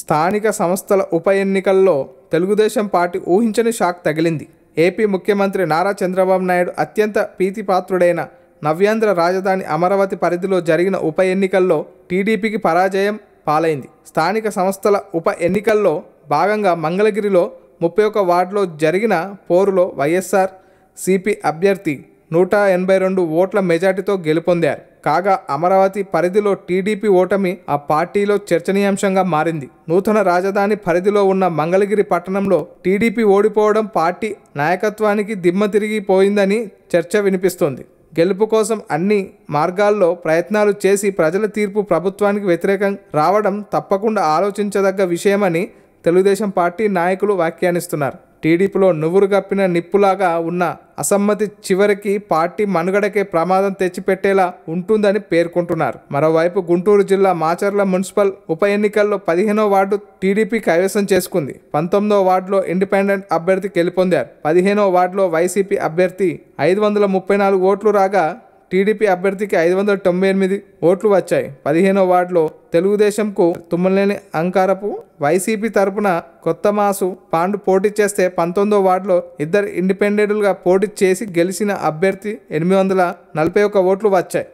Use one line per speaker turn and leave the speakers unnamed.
స్థానిక సంస్థల ఉప ఎన్నికల్లో తెలుగుదేశం పార్టీ ఊహించని షాక్ తగిలింది. ఏపీ ముఖ్యమంత్రి నారా చంద్రబాబు నాయుడు అత్యంత ప్రీతిపాత్రుడైన నవ్యాంధ్ర రాజధాని అమరావతి పరిధిలో జరిగిన ఉప ఎన్నికల్లో టీడీపీకి పరాజయం పాలైంది. స్థానిక సంస్థల ఉప ఎన్నికల్లో భాగంగా మంగళగిరిలో ముప్పై ఒక వార్డులో జరిగిన పోరులో వైఎస్ఆర్ సిపి అభ్యర్థి నూట ఎనభై రెండు ఓట్ల మెజార్టీతో గెలుపొందారు. కాగా అమరావతి పరిధిలో టీడీపీ ఓటమి ఆ పార్టీలో చర్చనీయాంశంగా మారింది. నూతన రాజధాని పరిధిలో ఉన్న మంగళగిరి పట్టణంలో టీడీపీ ఓడిపోవడం పార్టీ నాయకత్వానికి దిమ్మ తిరిగిపోయిందని చర్చ వినిపిస్తోంది. గెలుపు కోసం అన్ని మార్గాల్లో ప్రయత్నాలు చేసి ప్రజల తీర్పు ప్రభుత్వానికి వ్యతిరేకం రావడం తప్పకుండా ఆలోచించదగ్గ విషయమని తెలుగుదేశం పార్టీ నాయకులు వ్యాఖ్యానిస్తున్నారు. టీడీపీలో నువ్వురు గప్పిన నిప్పులాగా ఉన్న అసమ్మతి చివరికి పార్టీ మనుగడకే ప్రమాదం తెచ్చిపెట్టేలా ఉంటుందని పేర్కొంటున్నారు. మరోవైపు గుంటూరు జిల్లా మాచర్ల మున్సిపల్ ఉప ఎన్నికల్లో పదిహేనో వార్డు టీడీపీ కైవసం చేసుకుంది. పంతొమ్మిదో వార్డులో ఇండిపెండెంట్ అభ్యర్థి గెలుపొందారు. పదిహేనో వార్డులో వైసీపీ అభ్యర్థి ఐదు వందల ముప్పై నాలుగు ఓట్లు రాగా టీడీపీ అభ్యర్థికి ఐదు వందల తొంభై ఎనిమిది ఓట్లు వచ్చాయి. పదిహేనో వార్డులో తెలుగుదేశంకు తుమ్మలేని అంకారపు వైసీపీ తరపున కొత్త మాసు పాండు పోటీ చేస్తే పంతొమ్మిదో వార్డులో ఇద్దరు ఇండిపెండెంట్లుగా పోటీ చేసి గెలిచిన అభ్యర్థి ఎనిమిది వందల నలభై ఒక్క ఓట్లు వచ్చాయి.